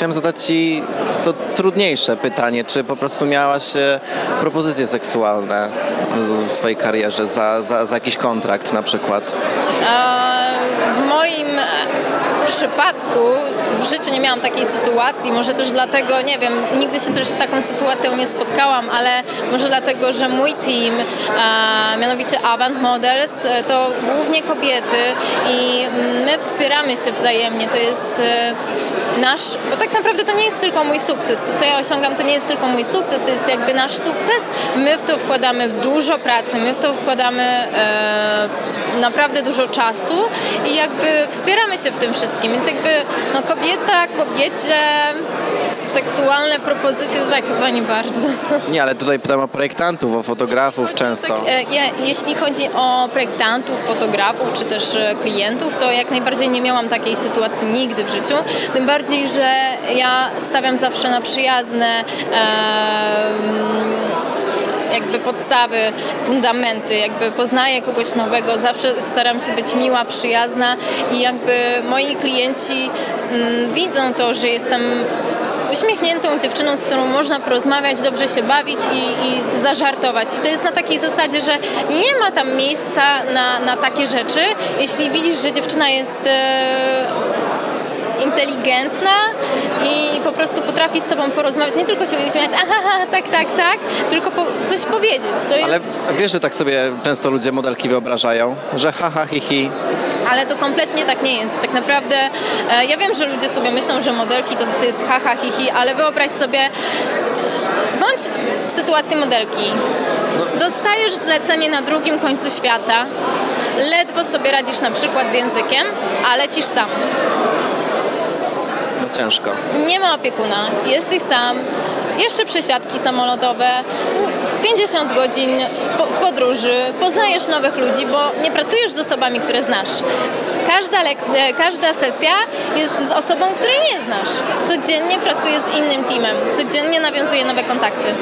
chciałem zadać Ci to trudniejsze pytanie, czy po prostu miałaś e, propozycje seksualne w- swojej karierze za, za, za jakiś kontrakt na przykład? E, W moim przypadku w życiu nie miałam takiej sytuacji, może też dlatego, nie wiem, nigdy się też z taką sytuacją nie spotkałam, ale może dlatego, że mój team, e, mianowicie Avant Models, e, to głównie kobiety i my wspieramy się wzajemnie, to jest e, nasz, bo tak naprawdę to nie jest tylko mój sukces, to co ja osiągam to nie jest tylko mój sukces, to jest jakby nasz sukces, my w to wkładamy dużo pracy, my w to wkładamy e, naprawdę dużo czasu i jakby wspieramy się w tym wszystkim, więc jakby no kobieta, kobiecie, seksualne propozycje to tak chyba nie bardzo. Nie, ale tutaj pytam o projektantów, o fotografów często. Tak, e, ja, jeśli chodzi o projektantów, fotografów czy też e, klientów, to jak najbardziej nie miałam takiej sytuacji nigdy w życiu. Tym bardziej, że ja stawiam zawsze na przyjazne em, jakby podstawy, fundamenty, jakby poznaję kogoś nowego, zawsze staram się być miła, przyjazna i jakby moi klienci mm, widzą to, że jestem uśmiechniętą dziewczyną, z którą można porozmawiać, dobrze się bawić i, i zażartować. I to jest na takiej zasadzie, że nie ma tam miejsca na, na takie rzeczy. Jeśli widzisz, że dziewczyna jest e, inteligentna i po prostu potrafi z tobą porozmawiać, nie tylko się uśmiechać, aha, tak, tak, tak, tylko po, coś powiedzieć. Jest, Ale wiesz, że tak sobie często ludzie modelki wyobrażają, że haha, hi, hi. Ale to kompletnie tak nie jest. Tak naprawdę e, ja wiem, że ludzie sobie myślą, że modelki to, to jest haha, hihi, ale wyobraź sobie, bądź w sytuacji modelki. Dostajesz zlecenie na drugim końcu świata, ledwo sobie radzisz na przykład z językiem, a lecisz sam. Ciężko. Nie ma opiekuna, jesteś sam, jeszcze przesiadki samolotowe, 50 godzin w podróży, poznajesz nowych ludzi, bo nie pracujesz z osobami, które znasz. Każda, e, każda sesja jest z osobą, której nie znasz. Codziennie pracuję z innym teamem, codziennie nawiązuję nowe kontakty.